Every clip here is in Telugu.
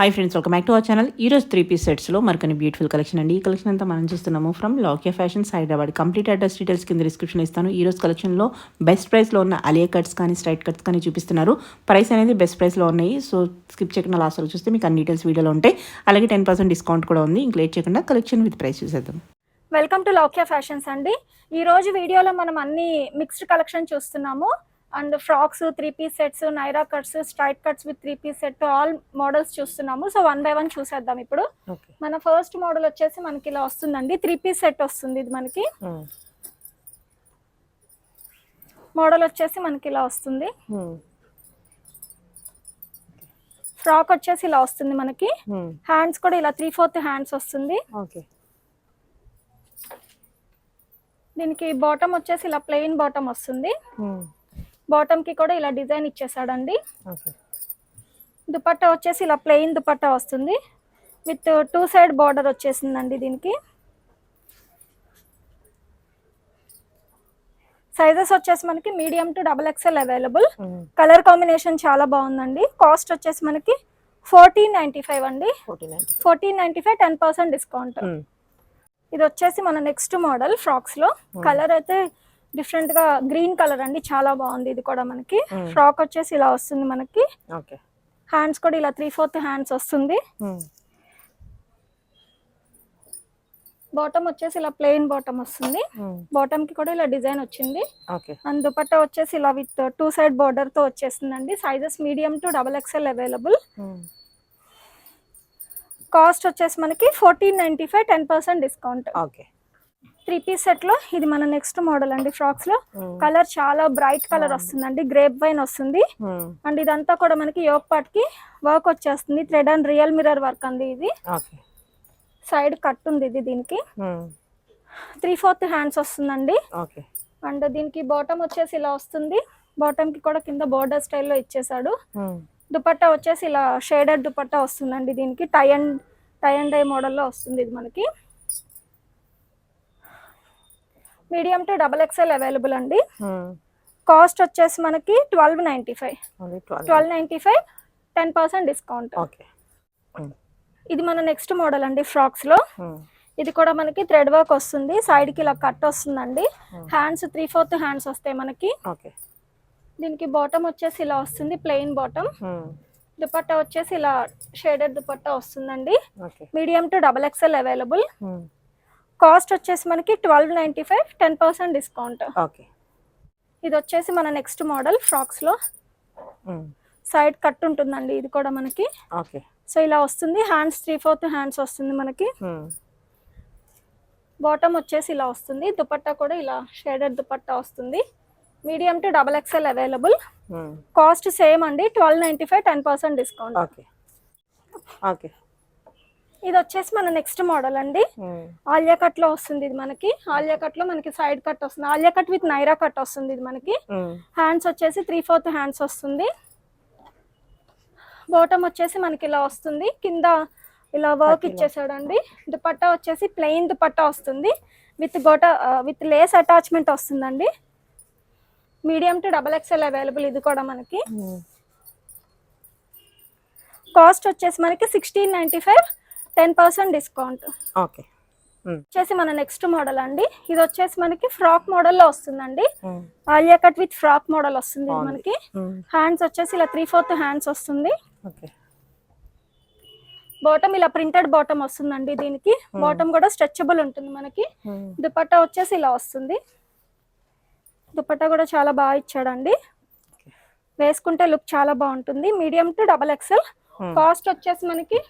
Hi friends welcome back to our channel ఈ రోజు త్రీ పీస్ సెట్స్లో మరికొన్ని బ్యూటిఫుల్ కలెక్షన్ అండి. ఈ కలెక్షన్ అంతా మనం చూస్తున్నాము from Laukya Fashions Hyderabad complete address details కింద డిస్క్రిప్షన్ ఇస్తాను. ఈ రోజు కలెక్షన్లో బెస్ట్ ప్రైస్లో ఉన్న అలియా కట్స్ కానీ స్ట్రైట్ కట్స్ కానీ చూపిస్తున్నారు. ప్రైస్ అనేది బెస్ట్ ప్రైస్లో ఉన్నాయి. సో స్కిప్ చేయకుండా లాస్ట్ వరకు చూస్తే మీకు అన్ని డీటెయిల్స్ వీడియోలో ఉంటాయి. అలాగే టెన్ పర్సెంట్ డిస్కౌంట్ కూడా ఉంది. ఇంక లేట్ చేయకుండా కలెక్షన్ విత్ ప్రైస్ చూసేద్దాం. వెల్కమ్ టు లౌక్యా ఫ్యాషన్స్ అండి. ఈ రోజు వీడియోలో మనం అన్ని మిక్స్డ్ కలెక్షన్ చూస్తున్నాము. And frocks three piece sets Naira cuts straight cuts with three piece set all models చూస్తున్నాము. సో వన్ బై వన్ చూసేద్దాం ఇప్పుడు. మన ఫస్ట్ మోడల్ వచ్చేసి మనకి ఇలా వస్తుందండి. త్రీ పీస్ సెట్ వస్తుంది ఇది మనకి. మోడల్ వచ్చేసి మనకి ఇలా వస్తుంది. ఫ్రాక్ వచ్చేసి ఇలా వస్తుంది మనకి. హ్యాండ్స్ కూడా ఇలా త్రీ ఫోర్త్ హ్యాండ్స్ వస్తుంది. దీనికి బాటమ్ వచ్చేసి ఇలా ప్లెయిన్ బాటమ్ వస్తుంది. బాటమ్కి కూడా ఇలా డిజైన్ ఇచ్చేసాడండి. దుపట్టా వచ్చేసి ఇలా ప్లెయిన్ దుపట్టా వస్తుంది. విత్ టూ సైడ్ బార్డర్ వచ్చేసిందండి దీనికి. సైజెస్ వచ్చేసి మనకి medium to double XL available colour combination చాలా బాగుందండి. కాస్ట్ వచ్చేసి మనకి ఫోర్టీన్ నైన్టీ ఫైవ్ అండి fourteen ninety five ten percent discount ఇది వచ్చేసి మన నెక్స్ట్ మోడల్ ఫ్రాక్స్లో. కలర్ అయితే డిఫరెంట్గా గ్రీన్ కలర్ అండి చాలా బాగుంది ఇది కూడా మనకి. Hmm. ఫ్రాక్ వచ్చేసి ఇలా వస్తుంది మనకి. హ్యాండ్స్ కూడా ఇలా త్రీ ఫోర్త్ హ్యాండ్స్ వస్తుంది. బాటమ్ వచ్చేసి ఇలా ప్లెయిన్ బాటమ్ వస్తుంది. బాటమ్కి కూడా ఇలా డిజైన్ వచ్చింది. అండ్ దుపట్టా వచ్చేసి ఇలా విత్ టూ సైడ్ బార్డర్తో వచ్చేసిందండి sizes medium to double XL available cost వచ్చేసి మనకి fourteen ninety five ten percent discount okay three piece సెట్లో ఇది మన నెక్స్ట్ మోడల్ అండి ఫ్రాక్స్లో. కలర్ చాలా బ్రైట్ కలర్ వస్తుందండి గ్రేప్ వైన్ వస్తుంది. అండ్ ఇదంతా కూడా మనకి యోగ్ పాట్కి వర్క్ వచ్చేస్తుంది thread and real mirror work అండి ఇది. సైడ్ కట్ ఉంది ఇది దీనికి. త్రీ ఫోర్త్ హ్యాండ్స్ వస్తుందండి. అండ్ దీనికి బాటమ్ వచ్చేసి ఇలా వస్తుంది. బాటమ్కి కూడా కింద బోర్డర్ స్టైల్లో ఇచ్చేసాడు దుపట్టా వచ్చేసి ఇలా షేడెడ్ దుపట్టా వస్తుందండి దీనికి. Tie and tie and dye మోడల్లో వస్తుంది ఇది మనకి. Medium to double XL available అండి. కాస్ట్ వచ్చేసి మనకి twelve ninety five. Twelve ninety five ten percent discount. Okay. ఇది మన నెక్స్ట్ మోడల్ అండి ఫ్రాక్స్లో. ఇది కూడా మనకి థ్రెడ్ వర్క్ వస్తుంది. సైడ్కి ఇలా కట్ వస్తుందండి. హ్యాండ్స్ త్రీ ఫోర్త్ హ్యాండ్స్ వస్తాయి మనకి. దీనికి బాటమ్ వచ్చేసి ఇలా వస్తుంది ప్లెయిన్ బాటమ్ దుపట్టా వచ్చేసి ఇలా షేడెడ్ దుపట్టా వస్తుందండి. Medium to double XL available cost వచ్చేసి మనకి twelve ninety five ten percent discount. Okay. ఇది వచ్చేసి మన నెక్స్ట్ మోడల్ ఫ్రాక్స్లో సైడ్ కట్ ఉంటుందండి ఇది కూడా మనకి. ఓకే. సో ఇలా వస్తుంది హ్యాండ్స్ త్రీ ఫోర్త్ హ్యాండ్స్ వస్తుంది మనకి. బాటమ్ వచ్చేసి ఇలా వస్తుంది దుపట్టా కూడా ఇలా షేడెడ్ దుపట్టా వస్తుంది. Medium to double XL available. Cost same అండి twelve ninety five ten percent discount. Okay. Okay. ఇది వచ్చేసి మన నెక్స్ట్ మోడల్ అండి. ఆలియా కట్లో వస్తుంది ఇది మనకి. ఆలియా కట్లో మనకి సైడ్ కట్ వస్తుంది. Alia cut with Naira cut వస్తుంది ఇది మనకి. హ్యాండ్స్ వచ్చేసి త్రీ ఫోర్త్ హ్యాండ్స్ వస్తుంది. బాటమ్ వచ్చేసి మనకి ఇలా వస్తుంది. కింద ఇలా వర్క్ ఇచ్చేసాడండి. దుపట్టా వచ్చేసి ప్లెయిన్ దుపట్టా వస్తుంది. With gota with lace attachment వస్తుందండి. Medium to double XL available ఇది కూడా మనకి. కాస్ట్ వచ్చేసి మనకి sixteen ninety five. Ten percent discount okay. వచ్చేసి మన నెక్స్ట్ మోడల్ అండి. ఇది వచ్చేసి మనకి ఫ్రాక్ మోడల్లో వస్తుందండి. Alia cut with frock model వస్తుంది. మనకి. హ్యాండ్స్ వచ్చేసి ఇలా త్రీ ఫోర్త్ హ్యాండ్స్ వస్తుంది. బాటమ్ ఇలా ప్రింటెడ్ బాటమ్ వస్తుందండి దీనికి. బాటమ్ కూడా స్ట్రెచబుల్ ఉంటుంది మనకి. దుపట్టా వచ్చేసి ఇలా వస్తుంది. దుపట్టా కూడా చాలా బాగా ఇచ్చాడండి. వేసుకుంటే లుక్ చాలా బాగుంటుంది. Medium to double XL cost వచ్చేసి మనకి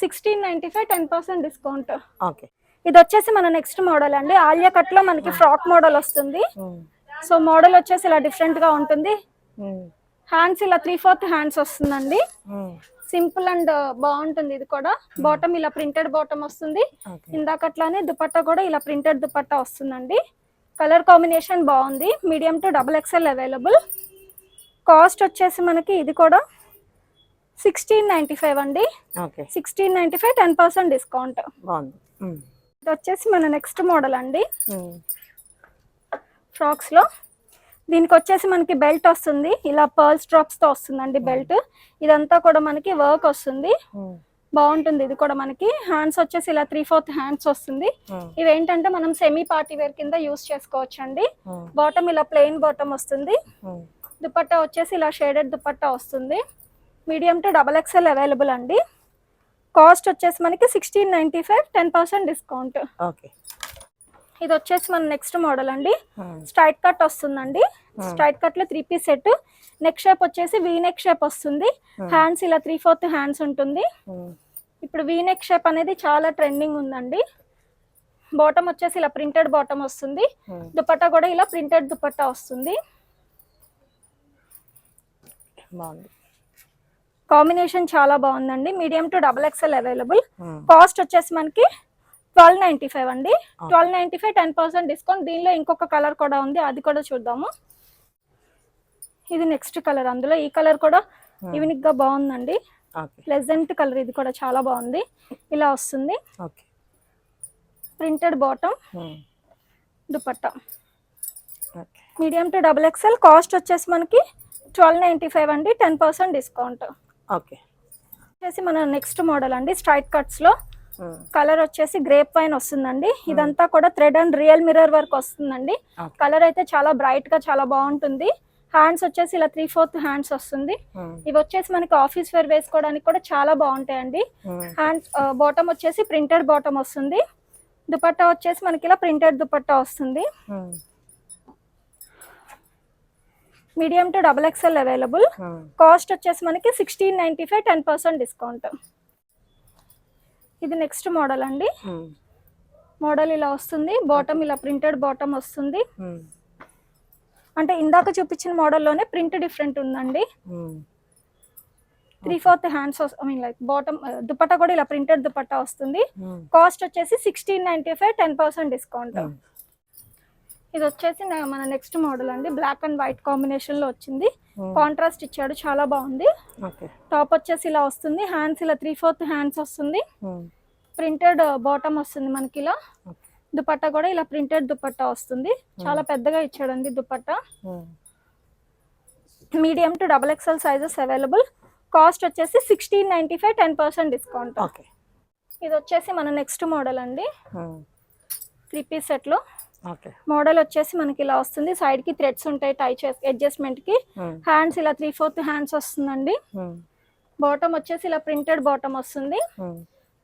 sixteen ninety five ten percent discount okay ఇది వచ్చేసి మన నెక్స్ట్ మోడల్ అండి. ఆలియా కట్లో మనకి ఫ్రాక్ మోడల్ వస్తుంది. సో మోడల్ వచ్చేసి ఇలా డిఫరెంట్గా ఉంటుంది. హ్యాండ్స్ ఇలా త్రీ ఫోర్త్ హ్యాండ్స్ వస్తుందండి సింపుల్ అండ్ బాగుంటుంది ఇది కూడా. బాటమ్ ఇలా ప్రింటెడ్ బాటమ్ వస్తుంది. ఇందాకట్లానే దుపట్టా కూడా ఇలా ప్రింటెడ్ దుపట్టా వస్తుందండి. కలర్ కాంబినేషన్ బాగుంది. Medium to double XL available cost వచ్చేసి మనకి ఇది కూడా సిక్స్టీన్ నైంటీ ఫైవ్ అండి. Okay. Sixteen ninety five ten percent discount. బాగుంది. ఇది వచ్చేసి మన నెక్స్ట్ మోడల్ అండి. ఫ్రాక్స్లో దీనికి వచ్చేసి మనకి బెల్ట్ వస్తుంది. ఇలా పర్ల్స్ డ్రాప్స్తో వస్తుందండి బెల్ట్. ఇదంతా కూడా మనకి వర్క్ వస్తుంది. బాగుంటుంది ఇది కూడా మనకి. హ్యాండ్స్ వచ్చేసి ఇలా త్రీ ఫోర్త్ హ్యాండ్స్ వస్తుంది. ఇవి ఏంటంటే మనం సెమీ పార్టీ వేర్ కింద యూస్ చేసుకోవచ్చు అండి బాటమ్ ఇలా ప్లెయిన్ బాటమ్ వస్తుంది. దుపట్టా వచ్చేసి ఇలా షేడెడ్ దుపట్టా వస్తుంది. Medium to double XL available అండి. కాస్ట్ వచ్చేసి మనకి sixteen ninety five ten percent discount. Okay. ఇది వచ్చేసి మన నెక్స్ట్ మోడల్ అండి. స్ట్రైట్ కట్ వస్తుందండి. స్ట్రైట్ కట్లో three piece set. Neck shape వచ్చేసి వీ నెక్ షేప్ వస్తుంది. హ్యాండ్స్ ఇలా త్రీ ఫోర్త్ హ్యాండ్స్ ఉంటుంది. ఇప్పుడు వీ నెక్ షేప్ అనేది చాలా ట్రెండింగ్ ఉందండి. బాటమ్ వచ్చేసి ఇలా ప్రింటెడ్ బాటమ్ వస్తుంది. దుపట్టా కూడా ఇలా ప్రింటెడ్ దుపట్టా వస్తుంది. బాగుంది. కాంబినేషన్ చాలా బాగుందండి. Medium to double XL available. Cost వచ్చేసి మనకి ట్వెల్వ్ నైన్టీ ఫైవ్ అండి. Twelve ninety five ten percent discount. దీనిలో ఇంకొక కలర్ కూడా ఉంది. అది కూడా చూద్దాము. ఇది నెక్స్ట్ కలర్ అందులో. ఈ కలర్ కూడా యూనిక్గా బాగుందండి. ప్లెజెంట్ కలర్ ఇది కూడా చాలా బాగుంది. ఇలా వస్తుంది. Printed bottom dupatta. Okay medium to double XL. Cost వచ్చేసి మనకి ట్వెల్వ్ నైంటీ ఫైవ్ అండి. Ten percent discount. ఓకే. వచ్చేసి మన నెక్స్ట్ మోడల్ అండి స్ట్రైట్ కట్స్లో కలర్ వచ్చేసి గ్రేప్ వైన్ వస్తుందండి. ఇదంతా కూడా thread and real mirror work వస్తుందండి. కలర్ అయితే చాలా బ్రైట్గా చాలా బాగుంటుంది. హ్యాండ్స్ వచ్చేసి ఇలా త్రీ ఫోర్త్ హ్యాండ్స్ వస్తుంది. ఇవి వచ్చేసి మనకి ఆఫీస్ వేర్ వేసుకోవడానికి కూడా చాలా బాగుంటాయండి. హ్యాండ్స్ బాటమ్ వచ్చేసి ప్రింటెడ్ బాటమ్ వస్తుంది. దుపట్టా వచ్చేసి మనకి ఇలా ప్రింటెడ్ దుపట్టా వస్తుంది. Medium to double XL available. Cost వచ్చేసి మనకి sixteen ninety five ten percent discount. ఇది నెక్స్ట్ మోడల్ అండి. మోడల్ ఇలా వస్తుంది. బాటమ్ ఇలా ప్రింటెడ్ బాటమ్ వస్తుంది. అంటే ఇందాక చూపించిన మోడల్లోనే ప్రింట్ డిఫరెంట్ ఉందండి. Three fourth hands I mean like bottom dupatta కూడా ఇలా ప్రింటెడ్ దుపట్టా వస్తుంది. కాస్ట్ వచ్చేసి sixteen ninety five ten percent discount. ఇది వచ్చేసి మన నెక్స్ట్ మోడల్ అండి. బ్లాక్ అండ్ వైట్ కాంబినేషన్లో వచ్చింది. కాంట్రాస్ట్ ఇచ్చాడు. చాలా బాగుంది. టాప్ వచ్చేసి ఇలా వస్తుంది. హ్యాండ్స్ ఇలా త్రీ ఫోర్త్ హ్యాండ్స్ వస్తుంది. ప్రింటెడ్ బాటమ్ వస్తుంది మనకి ఇలా. దుపట్టా కూడా ఇలా ప్రింటెడ్ దుపట్టా వస్తుంది. చాలా పెద్దగా ఇచ్చాడండి dupatta. Medium to double XL sizes available cost వచ్చేసి sixteen ninety five ten percent discount okay ఇది వచ్చేసి మన నెక్స్ట్ మోడల్ అండి. త్రీ పీస్ సెట్లో. ఓకే మోడల్ వచ్చేసి మనకి ఇలా వస్తుంది. సైడ్కి థ్రెడ్స్ ఉంటాయి టై అడ్జస్ట్మెంట్కి. హ్యాండ్స్ ఇలా త్రీ ఫోర్త్ హ్యాండ్స్ వస్తుందండి. బాటమ్ వచ్చేసి ఇలా ప్రింటెడ్ బాటమ్ వస్తుంది.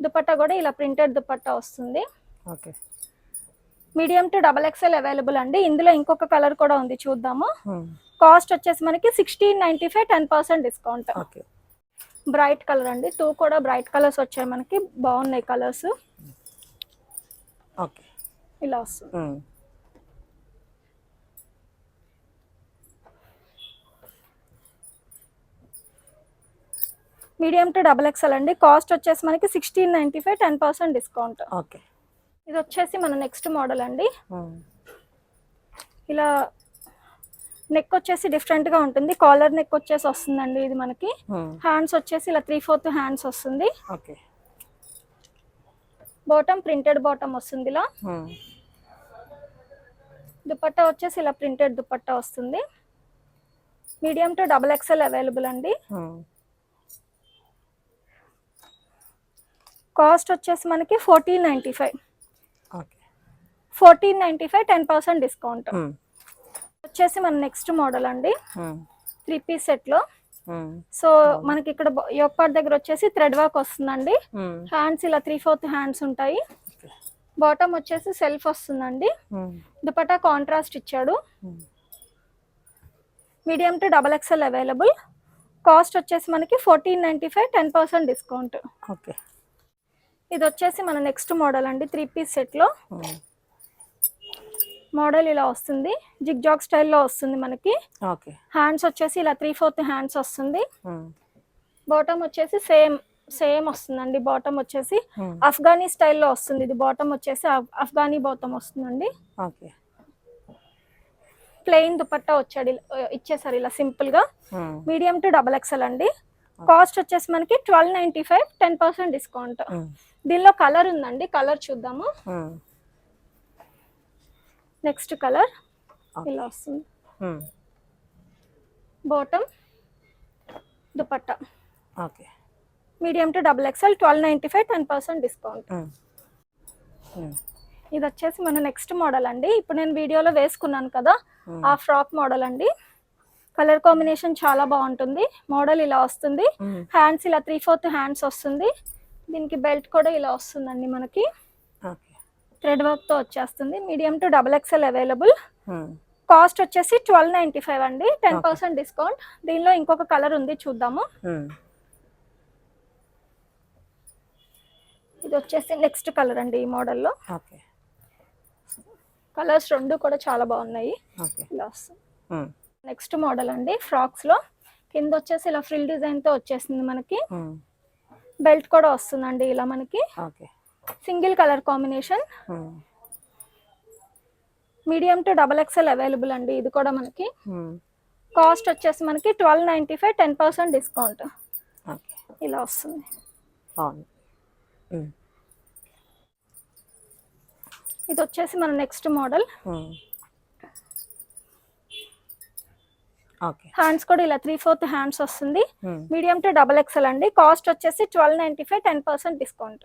దుపట్టా కూడా ఇలా ప్రింటెడ్ దుపట్టా వస్తుంది. Okay. Medium to double XL available అండి. ఇందులో ఇంకొక కలర్ కూడా ఉంది చూద్దాము. కాస్ట్ వచ్చేసి మనకి sixteen ninety five ten percent discount okay. Bright colour అండి. టూ కూడా బ్రైట్ కలర్స్ వచ్చాయి మనకి. బాగున్నాయి కలర్స్ ఓకే. ఇలా వస్తుంది. మీడియం టు డబల్ ఎక్స్ఎల్ అండి. కాస్ట్ వచ్చేసి మనకి sixteen ninety five ten percent discount okay. ఇది వచ్చేసి మన నెక్స్ట్ మోడల్ అండి. ఇలా నెక్ వచ్చేసి డిఫరెంట్గా ఉంటుంది. కాలర్ నెక్ వచ్చేసి వస్తుందండి ఇది మనకి. హ్యాండ్స్ వచ్చేసి ఇలా త్రీ ఫోర్త్ హ్యాండ్స్ వస్తుంది. ఓకే. బాటమ్ ప్రింటెడ్ బాటమ్ వస్తుంది ఇలా. దుపట్టా వచ్చేసి ఇలా ప్రింటెడ్ దుపట్టా వస్తుంది. Medium to double XL available అండి. కాస్ట్ వచ్చేసి మనకి fourteen ninety five fourteen ninety five ten percent discount వచ్చేసి మన నెక్స్ట్ మోడల్ అండి. త్రీ పీస్ సెట్లో. సో మనకి ఇక్కడ యోపాట్ దగ్గర వచ్చేసి థ్రెడ్ వర్క్ వస్తుందండి. హ్యాండ్స్ ఇలా త్రీ ఫోర్త్ హ్యాండ్స్ ఉంటాయి. బాటమ్ వచ్చేసి సెల్ఫ్ వస్తుందండి. దుపట్టా కాంట్రాస్ట్ ఇచ్చాడు. Medium to double XL available. Cost వచ్చేసి మనకి fourteen ninety five ten percent discount. Okay. ఇది వచ్చేసి మన నెక్స్ట్ మోడల్ అండి త్రీ పీస్ సెట్లో. మోడల్ ఇలా వస్తుంది. జిగ్ జాగ్ స్టైల్లో వస్తుంది మనకి. ఓకే. హ్యాండ్స్ వచ్చేసి ఇలా త్రీ ఫోర్త్ హ్యాండ్స్ వస్తుంది. బాటమ్ వచ్చేసి సేమ్ సేమ్ వస్తుందండి బాటమ్ వచ్చేసి అఫ్ఘానీ స్టైల్లో వస్తుంది ఇది బాటమ్ వచ్చేసి అఫ్- అఫ్ఘానీ బాటమ్ వస్తుందండి. ఓకే. ప్లెయిన్ దుపట్టా వచ్చాడు ఇచ్చేసారు ఇలా సింపుల్గా. మీడియం టు డబల్ ఎక్స్ఎల్ అండి. కాస్ట్ వచ్చేసి మనకి twelve ninety five ten percent discount దీనిలో కలర్ ఉందండి కలర్ చూద్దాము. నెక్స్ట్ కలర్ ఇలా వస్తుంది. Bottom dupatta. Okay medium to double XL twelve ninety five ten percent discount. ఇది వచ్చేసి మన నెక్స్ట్ మోడల్ అండి. ఇప్పుడు నేను వీడియోలో వేసుకున్నాను కదా. ఆ ఫ్రాక్ మోడల్ అండి. కలర్ కాంబినేషన్ చాలా బాగుంటుంది. మోడల్ ఇలా వస్తుంది. హ్యాండ్స్ ఇలా త్రీ ఫోర్త్ హ్యాండ్స్ వస్తుంది. దీనికి బెల్ట్ కూడా ఇలా వస్తుందండి మనకి. థ్రెడ్ వర్క్తో వచ్చేస్తుంది. Medium to double XL available. Cost వచ్చేసి ట్వెల్వ్ నైంటీ ఫైవ్ అండి. Ten percent discount. దీనిలో ఇంకొక కలర్ ఉంది చూద్దాము. ఇది వచ్చేసి నెక్స్ట్ కలర్ అండి ఈ మోడల్లో ఓకే. కలర్స్ రెండు కూడా చాలా బాగున్నాయి. ఇలా వస్తుంది. నెక్స్ట్ మోడల్ అండి ఫ్రాక్స్లో. కింద వచ్చేసి ఇలా ఫ్రిల్ డిజైన్తో వచ్చేసింది మనకి. బెల్ట్ కూడా వస్తుందండి ఇలా మనకి. Okay. Single colour combination. Medium to double XL available అండి ఇది కూడా మనకి. కాస్ట్ వచ్చేసి మనకి twelve ninety five ten percent discount okay. ఇలా వస్తుంది. ఇది వచ్చేసి మన నెక్స్ట్ మోడల్ హ్యాండ్స్ కూడా ఇలా త్రీ ఫోర్త్ హ్యాండ్స్ వస్తుంది. మీడియం టు డబల్ ఎక్స్ఎల్ అండి. కాస్ట్ వచ్చేసి twelve ninety five ten percent discount.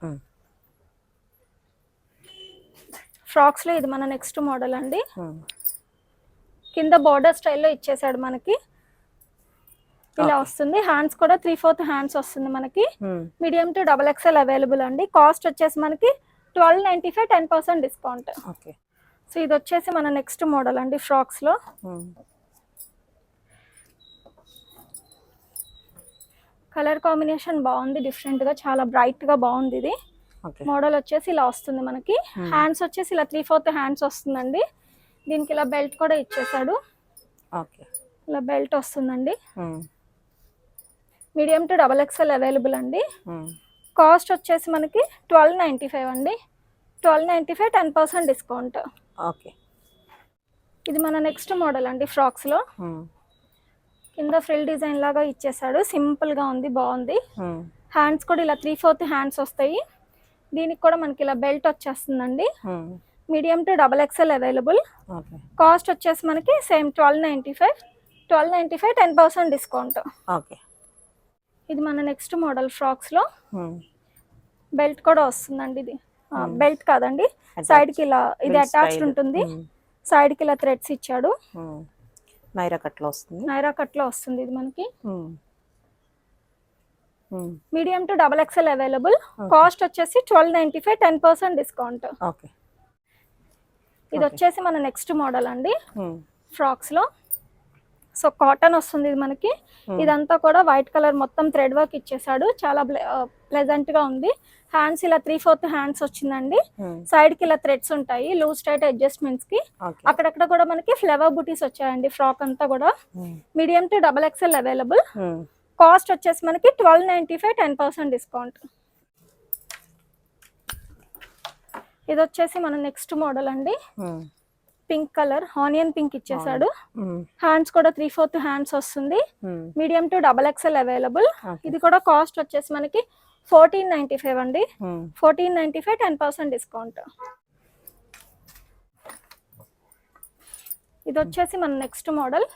ఫ్రాక్స్లో ఇది మన నెక్స్ట్ మోడల్ అండి. ఉమ్. కింద బార్డర్ స్టైల్లో ఇచ్చేసాడు మనకి. ఇలా. వస్తుంది. హ్యాండ్స్ కూడా త్రీ ఫోర్త్ హ్యాండ్స్ వస్తుంది మనకి. Medium to double XL available అండి. కాస్ట్ వచ్చేసి మనకి twelve ninety five ten percent discount okay so ఇది వచ్చేసి మన నెక్స్ట్ మోడల్ అండి ఫ్రాక్స్లో ఉమ్. కలర్ కాంబినేషన్ బాగుంది డిఫరెంట్గా చాలా బ్రైట్గా బాగుంది ఇది. మోడల్ వచ్చేసి ఇలా వస్తుంది మనకి. హ్యాండ్స్ వచ్చేసి ఇలా త్రీ ఫోర్త్ హ్యాండ్స్ వస్తుందండి. దీనికి ఇలా బెల్ట్ కూడా ఇచ్చేసాడు. ఓకే ఇలా బెల్ట్ వస్తుందండి. Medium to double XL available అండి. ఉమ్. కాస్ట్ వచ్చేసి మనకి ట్వెల్వ్ నైంటీ ఫైవ్ అండి. Twelve ninety five ten percent discount. Okay. ఇది మన నెక్స్ట్ మోడల్ అండి ఫ్రాక్స్లో. కింద ఫ్రిల్ డిజైన్ లాగా ఇచ్చేసాడు. సింపుల్గా ఉంది బాగుంది. హ్యాండ్స్ కూడా ఇలా త్రీ ఫోర్త్ హ్యాండ్స్ వస్తాయి. దీనికి కూడా మనకి ఇలా బెల్ట్ వచ్చేస్తుందండి. Medium to double XL available. Cost వచ్చేసి మనకి same twelve ninety five. Twelve ninety five ten percent discount. Okay. ఇది మన నెక్స్ట్ మోడల్ ఫ్రాక్స్లో ఉమ్. బెల్ట్ కూడా వస్తుందండి ఇది. బెల్ట్ కాదండి. సైడ్కి ఇలా ఇది అటాచ్డ్. ఉంటుంది. ఉమ్. సైడ్కి ఇలా థ్రెడ్స్ ఇచ్చాడు. నైరా కట్లో వస్తుంది. నైరా కట్లో వస్తుంది ఇది మనకి. Medium to double XL available cost వచ్చేసి twelve ninety five ten percent discount okay ఇది వచ్చేసి మన నెక్స్ట్ మోడల్ అండి. ఫ్రాక్స్లో సో కాటన్ వస్తుంది ఇది మనకి. ఇదంతా కూడా వైట్ కలర్ మొత్తం థ్రెడ్ వర్క్ ఇచ్చేసాడు. చాలా ప్లెజెంట్గా ఉంది. హ్యాండ్స్ ఇలా త్రీ ఫోర్త్ హ్యాండ్స్ వచ్చిందండి. సైడ్కి ఇలా థ్రెడ్స్ ఉంటాయి లూజ్ టైట్ అడ్జస్ట్మెంట్స్కి. అక్కడక్కడ కూడా మనకి ఫ్లవర్ బుటీస్ వచ్చాయండి ఫ్రాక్ అంతా కూడా. Medium to double XL available. Cost వచ్చేసి మనకి twelve ninety five ten percent discount ఇది వచ్చేసి మన నెక్స్ట్ మోడల్ అండి. Um. Pink colour onion pink ఇచ్చేసాడు. హ్యాండ్స్ కూడా త్రీ ఫోర్త్ హ్యాండ్స్ వస్తుంది. Medium to double XL available. ఇది కూడా కాస్ట్ వచ్చేసి మనకి ఫోర్టీన్ నైంటీ ఫైవ్ అండి. Fourteen ninety five ten percent discount ఇది వచ్చేసి మన నెక్స్ట్ మోడల్.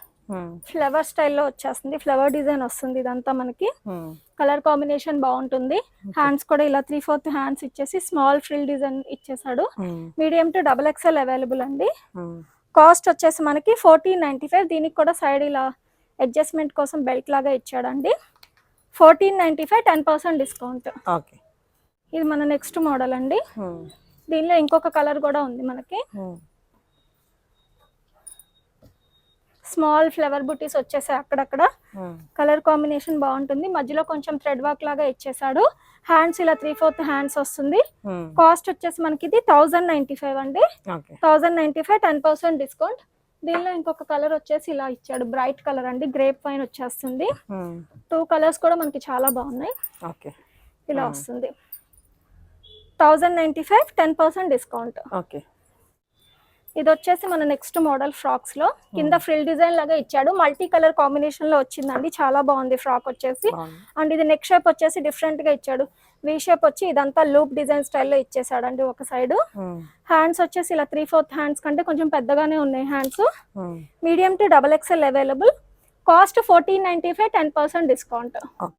ఫ్లవర్ స్టైల్లో వచ్చేస్తుంది ఫ్లవర్ డిజైన్ వస్తుంది ఇదంతా మనకి. కలర్ కాంబినేషన్ బాగుంటుంది. హ్యాండ్స్ కూడా ఇలా త్రీ ఫోర్త్ హ్యాండ్స్ ఇచ్చేసి స్మాల్ ఫ్రిల్ డిజైన్ ఇచ్చేసాడు. Medium to double XL available అండి. కాస్ట్ వచ్చేసి మనకి ఫోర్టీన్ నైంటీ ఫైవ్. దీనికి కూడా సైడ్ ఇలా అడ్జస్ట్మెంట్ కోసం బెల్ట్ లాగా ఇచ్చాడండి. Fourteen ninety five ten percent discount. Okay. ఇది మన నెక్స్ట్ మోడల్ అండి. దీనిలో ఇంకొక కలర్ కూడా ఉంది మనకి. స్మాల్ ఫ్లవర్ బుటీస్ వచ్చేసాయి అక్కడక్కడ. కలర్ కాంబినేషన్ బాగుంటుంది. మధ్యలో కొంచెం థ్రెడ్ వర్క్ లాగా ఇచ్చేసాడు. హ్యాండ్స్ ఇలా త్రీ ఫోర్త్ హ్యాండ్స్ వస్తుంది. కాస్ట్ వచ్చేసి మనకి ఇది థౌజండ్ నైంటీ ఫైవ్ అండి. Okay. Thousand ninety five ten percent discount దీనిలో ఇంకొక కలర్ వచ్చేసి ఇలా ఇచ్చాడు. బ్రైట్ కలర్ అండి. గ్రేప్ పైన వచ్చేస్తుంది. టూ కలర్స్ కూడా మనకి చాలా బాగున్నాయి. ఓకే. ఇలా వస్తుంది. Thousand ninety five ten percent discount okay. ఇది వచ్చేసి మన నెక్స్ట్ మోడల్ ఫ్రాక్స్లో కింద ఫ్రిల్ డిజైన్ లాగా ఇచ్చాడు. మల్టీ కలర్ కాంబినేషన్లో వచ్చిందండి. చాలా బాగుంది ఫ్రాక్ వచ్చేసి. అండ్ ఇది నెక్ షేప్ వచ్చేసి డిఫరెంట్గా ఇచ్చాడు. వి షేప్ వచ్చి ఇదంతా లూప్ డిజైన్ స్టైల్లో ఇచ్చేసాడండి ఒక సైడ్. హ్యాండ్స్ వచ్చేసి ఇలా త్రీ ఫోర్త్ హ్యాండ్స్ కంటే కొంచెం పెద్దగానే ఉన్నాయి hands. Medium to double XL available. Cost fourteen ninety five ten percent discount.